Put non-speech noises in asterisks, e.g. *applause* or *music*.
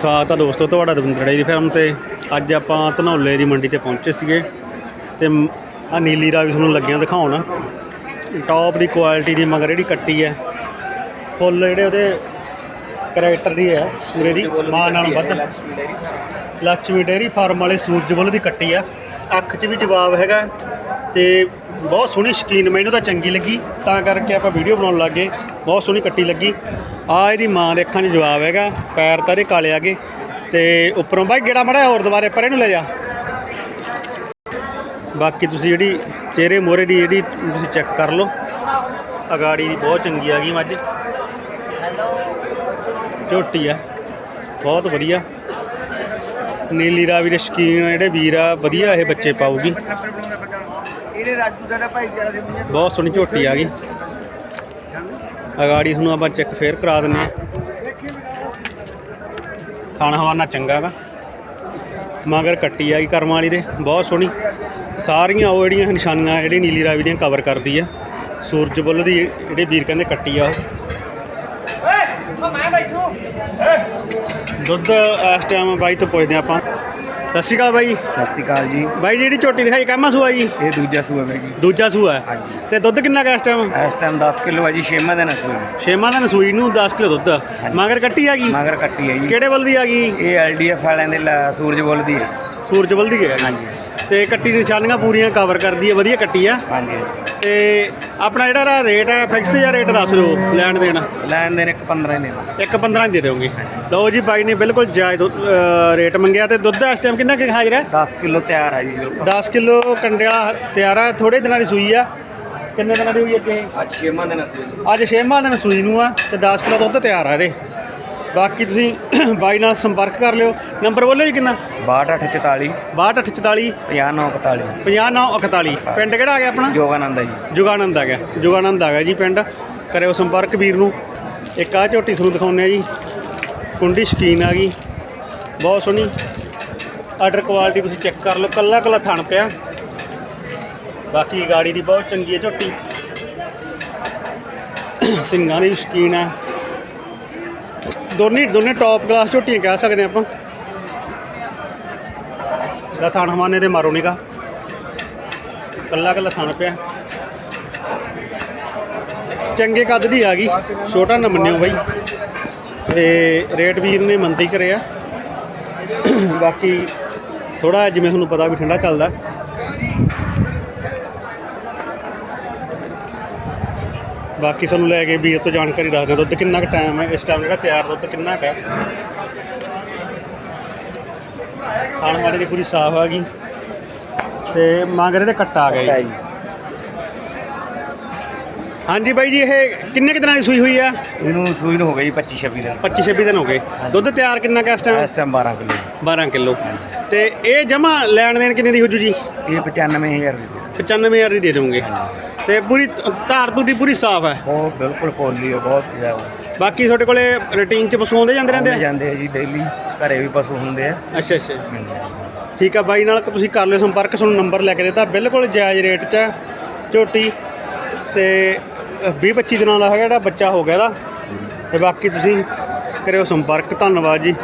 ਸਵਾਗਤ ਆ ਦੋਸਤੋ ਤੁਹਾਡਾ ਦਵਿੰਦਰ ਡੇਰੀ ਫਾਰਮ ਤੇ। ਅੱਜ ਆਪਾਂ ਧਨੌਲੇ ਦੀ ਮੰਡੀ ਤੇ ਪਹੁੰਚੇ ਸੀਗੇ ਤੇ ਆ ਨੀਲੀ ਰਾਵੀ ਤੁਹਾਨੂੰ ਲੱਗਿਆ ਦਿਖਾਉਣ। ਟੌਪ ਦੀ ਕੁਆਲਿਟੀ ਦੀ ਮਗਰ ਜਿਹੜੀ ਕੱਟੀ ਹੈ ਫੁੱਲ ਜਿਹੜੇ ਉਹਦੇ ਕਰੈਕਟਰ ਦੀ ਹੈ ਪੂਰੇ ਦੀ ਮਾਂ ਨਾਲ ਵੱਧ। Lakshmi dairy farm. ਵਾਲੇ ਸੂਰਜਬੁੱਲ ਦੀ ਕੱਟੀ ਆ ਅੱਖ 'ਚ ਵੀ ਜਵਾਬ ਹੈਗਾ ਤੇ ਬਹੁਤ ਸੋਹਣੀ ਸ਼ਕੀਨ ਮੈਨੂੰ ਤਾਂ ਚੰਗੀ ਲੱਗੀ, ਤਾਂ ਕਰਕੇ ਆਪਾਂ ਵੀਡੀਓ ਬਣਾਉਣ ਲੱਗੇ। ਬਹੁਤ ਸੋਹਣੀ ਕੱਟੀ ਲੱਗੀ। ਆ ਇਹਦੀ ਮਾਂ ਦੇ ਅੱਖਾਂ 'ਚ ਜਵਾਬ ਹੈਗਾ, ਪੈਰ ਤਾਂ ਇਹਦੇ ਕਾਲੇ ਆਗੇ ਤੇ ਉੱਪਰੋਂ ਬਾਈ ਗੇੜਾ ਮੜਾ ਹੋਰ ਦੁਬਾਰੇ ਪਰੇ ਨੂੰ ਲੈ ਜਾ। ਬਾਕੀ ਤੁਸੀਂ ਜਿਹੜੀ ਚਿਹਰੇ ਮੋਹਰੇ ਦੀ ਜਿਹੜੀ ਤੁਸੀਂ ਚੈੱਕ ਕਰ ਲਓ। ਅਗਾੜੀ ਦੀ ਬਹੁਤ ਚੰਗੀ ਆ ਗਈ ਮੱਝ। ਝੋਟੀ ਆ। ਬਹੁਤ ਵਧੀਆ। ਨੀਲੀ ਰਾਵੀ ਦੇ ਸ਼ਕੀਨ ਜਿਹੜੇ ਵੀਰ ਆ, ਵਧੀਆ ਇਹ ਬੱਚੇ ਪਾਉਗੀ ਭਾਈਚਾਰਾ ਦੇ ਮੁੰਡੇ ਬਹੁਤ ਸੋਹਣੀ ਝੋਟੀ ਆ ਗਈ। ਅਗਾੜੀ ਤੁਹਾਨੂੰ ਆਪਾਂ ਚੈੱਕ ਫੇਰ ਕਰਾ ਦਿੰਨੇ ਆ ਖਾਣਾ ਹਵਾਨਾ ਚੰਗਾ ਗਾ। ਮਗਰ ਕੱਟੀ ਆ ਗਈ ਕਰਮਾਂ ਵਾਲੀ ਦੇ ਬਹੁਤ ਸੋਹਣੀ। ਸਾਰੀਆਂ ਉਹ ਜਿਹੜੀਆਂ ਨਿਸ਼ਾਨੀਆਂ ਜਿਹੜੀ ਨੀਲੀ ਰਾਵੀ ਦੀਆਂ ਕਵਰ ਕਰਦੀ ਆ। ਸੂਰਜ ਬੁੱਲ ਦੀ ਜਿਹੜੇ ਵੀਰ ਕਹਿੰਦੇ ਕੱਟੀ ਆ ਉਹ। ਮੈਂ ਬੈਠੂ। ਦੁੱਧ ਇਸ ਟਾਈਮ ਬਾਈ ਤੋਂ ਪੁੱਛਦੇ ਆਪਾਂ। ਸਤਿ ਸ਼੍ਰੀ ਅਕਾਲ ਬਾਈ। ਸਤਿ ਸ਼੍ਰੀ ਅਕਾਲ ਜੀ। ਬਾਈ ਜਿਹੜੀ ਝੋਟੀ ਦਿਖਾਈ ਕਹਿਮਾ ਸੂਆ ਜੀ? ਇਹ ਦੂਜਾ ਸੂਆ ਹੈ ਜੀ। ਦੂਜਾ ਸੂਆ। ਹੈ ਹਾਂਜੀ। ਤੇ ਦੁੱਧ ਕਿੰਨਾ ਕੁ ਇਸ ਟਾਈਮ ਇਸ ਟਾਈਮ 10 ਕਿਲੋ ਹੈ ਜੀ ਛੇਵਾਂ ਦਿਨ ਹੈ ਸੂਆ ਛੇਵਾਂ ਦਿਨ ਸੂਈ ਨੂੰ 10 ਕਿਲੋ ਦੁੱਧ। ਮਗਰ ਕੱਟੀ ਆ ਗਈ? ਮਗਰ ਕੱਟੀ ਹੈ ਜੀ। ਕਿਹੜੇ ਵੱਲ ਦੀ ਆ ਗਈ? ਇਹ ਐਲਡੀਐਫ ਵਾਲਿਆਂ ਦੇ ਲਾ- ਸੂਰਜ ਬੁੱਲ ਦੀ ਹੈ ਸੂਰਜ ਵੱਲ ਦੀ ਹੈ ਹਾਂਜੀ। ਤੇ ਕੱਟੀ ਨਿਸ਼ਾਨੀਆਂ ਪੂਰੀਆਂ ਕਵਰ ਕਰਦੀ ਹੈ ਵਧੀਆ ਕੱਟੀ ਆ। ਹਾਂਜੀ। ਤੇ ਆਪਣਾ ਜਿਹੜਾ ਰੇਟ ਹੈ ਫਿਕਸ ਜਾਂ ਰੇਟ ਦੱਸ ਦਿਓ ਲੈਣ ਦੇਣ। ਲੈਣ ਦੇਣ ਇੱਕ 15 ਦੇ ਇੱਕ 15 ਦੇ ਦਿਓਗੇ। ਲਓ ਜੀ ਬਾਈ ਨੇ ਬਿਲਕੁਲ ਜਾਇਜ਼ ਦੁੱਧ- ਰੇਟ ਮੰਗਿਆ ਤੇ ਦੁੱਧ ਇਸ ਟਾਈਮ ਕਿੰਨਾ ਕਿ ਹਾਜ਼ਰ ਹੈ? 10 ਕਿਲੋ ਤਿਆਰ ਹੈ ਜੀ ਬਿਲਕੁਲ 10 ਕਿਲੋ ਕੰਡੇ ਵਾਲਾ ਤਿਆਰ ਆ ਥੋੜੇ ਦਿਨਾਂ ਦੀ ਸੂਈ ਆ। ਕਿੰਨੇ ਦਿਨਾਂ ਦੀ ਹੋਈ ਹੈ ਇਹ ਅੱਜ ਛੇਵਾਂ ਦਿਨ ਹੈ ਸੂਆ ਅੱਜ ਛੇਵਾਂ ਦਿਨ ਸੂਈ ਨੂੰ ਆ ਤੇ 10 ਕਿਲੋ ਦੁੱਧ ਤਿਆਰ ਆ ਇਹਦੇ। ਬਾਕੀ ਤੁਸੀਂ *coughs* ਬਾਈ ਨਾਲ ਸੰਪਰਕ ਕਰ ਲਿਓ। ਨੰਬਰ ਬੋਲੋ ਜੀ ਕਿੰਨਾ? 6244 6244 5941 5941 ਪਿੰਡ ਕਿਹੜਾ ਆ ਗਿਆ ਆਪਣਾ? ਜੋਗਾਨੰਦ ਹੈ ਜੀ। ਜੁਗਾਨੰਦ ਆ ਗਿਆ। ਜੁਗਾਨੰਦ ਆ ਗਿਆ ਜੀ ਪਿੰਡ। ਕਰਿਓ ਸੰਪਰਕ ਵੀਰ ਨੂੰ। ਇੱਕ ਆ ਝੋਟੀ ਤੁਹਾਨੂੰ ਦਿਖਾਉਂਦੇ ਆ ਜੀ। ਕੁੰਡੀ ਸ਼ਕੀਨ ਆ ਗਈ। ਬਹੁਤ ਸੋਹਣੀ। ਆਰਡਰ ਕੁਆਲਿਟੀ ਤੁਸੀਂ ਚੈੱਕ ਕਰ ਲਓ। ਕੱਲਾ ਕੱਲਾ ਥਣ ਪਿਆ। ਬਾਕੀ ਗਾੜੀ ਦੀ ਬਹੁਤ ਚੰਗੀ ਹੈ ਝੋਟੀ। *coughs* ਸਿੰਘਾਂ ਦੀ ਸ਼ਕੀਨ ਆ। ਦੋਨੇ ਦੋਨੇ ਟੌਪ ਕਲਾਸ ਝੋਟੀਆਂ ਕਹਿ ਸਕਦੇ ਆਪਾਂ। ਦਾ ਥਣ ਹਮਾਨੇ ਦੇ ਮਾਰੋ ਨਿਗਾ ਕੱਲਾ ਕੱਲਾ ਥਣ ਪਿਆ। ਚੰਗੇ ਕੱਦ ਦੀ ਆ ਗਈ। ਛੋਟਾ ਨਾ ਮੰਨਿਓ ਬਾਈ। ਤੇ ਰੇਟ ਵੀਰ ਨੇ ਮੰਦੀ ਕਰਿਆ। ਬਾਕੀ ਥੋੜਾ ਜਿਵੇਂ ਤੁਹਾਨੂੰ ਪਤਾ ਵੀ ਠੰਡਾ ਚੱਲਦਾ। ਬਾਕੀ ਸਾਨੂੰ ਲੈ ਕੇ ਵੀਰ ਤੋਂ ਜਾਣਕਾਰੀ ਦੱਸਦੇ ਹਾਂ ਦੁੱਧ ਕਿੰਨਾ ਕੁ ਟਾਈਮ ਹੈ, ਇਸ ਟਾਈਮ ਜਿਹੜਾ ਤਿਆਰ ਦੁੱਧ ਕਿੰਨਾ ਕੁ ਹੈ। ਖਾਣ ਵਾਲੇ ਦੀ ਪੂਰੀ ਸਾਫ਼ ਆ ਗਈ। ਤੇ ਮਗਰ ਇਹਦੇ ਕੱਟਾ ਆ ਗਿਆ ਜੀ। ਹਾਂਜੀ ਬਾਈ ਜੀ ਇਹ ਕਿੰਨੇ ਕੁ ਦਿਨਾਂ ਦੀ ਸੂਈ ਹੋਈ ਆ? ਇਹਨੂੰ ਸੂਈ ਨੂੰ ਹੋ ਗਈ 25 26 ਦਿਨ। 25 26 ਦਿਨ ਹੋ ਗਏ। ਦੁੱਧ ਤਿਆਰ ਕਿੰਨਾ ਕੁ ਇਸ ਟਾਈਮ ਇਸ ਟਾਈਮ 12 ਕਿਲੋ। 12 ਕਿਲੋ। ਤੇ ਇਹ ਜਮਾ ਲੈਣ ਦੇਣ ਕਿੰਨੇ ਦੀ ਹੋ ਜੂ ਇਹ 95000 ਦੀ। 95000 ਦੀ ਦੇ ਦਵਾਂਗੇ। ਤੇ ਪੂਰੀ ਧਾਰ ਤੁਹਾਡੀ ਪੂਰੀ ਸਾਫ਼ ਹੈ? ਉਹ ਬਿਲਕੁਲ ਪੋਲੀ ਹੈ ਬਹੁਤ ਜ਼ਿਆਦਾ। ਬਾਕੀ ਤੁਹਾਡੇ ਕੋਲੇ ਰੂਟੀਨ ਚ ਪਸ਼ੂ ਆਉਂਦੇ ਜਾਂਦੇ ਰਹਿੰਦੇ ਆ? ਜਾਂਦੇ ਆ ਜੀ ਡੇਲੀ ਘਰੇ ਵੀ ਪਸ਼ੂ ਹੁੰਦੇ ਆ। ਅੱਛਾ ਅੱਛਾ। ਠੀਕ ਆ ਬਾਈ ਨਾਲ ਤੁਸੀਂ ਕਰ ਲਿਓ ਸੰਪਰਕ ਤੁਹਾਨੂੰ ਨੰਬਰ ਲੈ ਕੇ ਦਿੱਤਾ। ਬਿਲਕੁਲ ਜਾਇਜ਼ ਰੇਟ 'ਚ ਝੋਟੀ। ਤੇ 20 25 ਦਿਨਾਂ ਦਾ ਹੈਗਾ ਜਿਹੜਾ ਬੱਚਾ ਹੋ ਗਿਆ ਇਹਦਾ। ਤੇ ਬਾਕੀ ਤੁਸੀਂ ਕਰਿਓ ਸੰਪਰਕ। ਧੰਨਵਾਦ ਜੀ।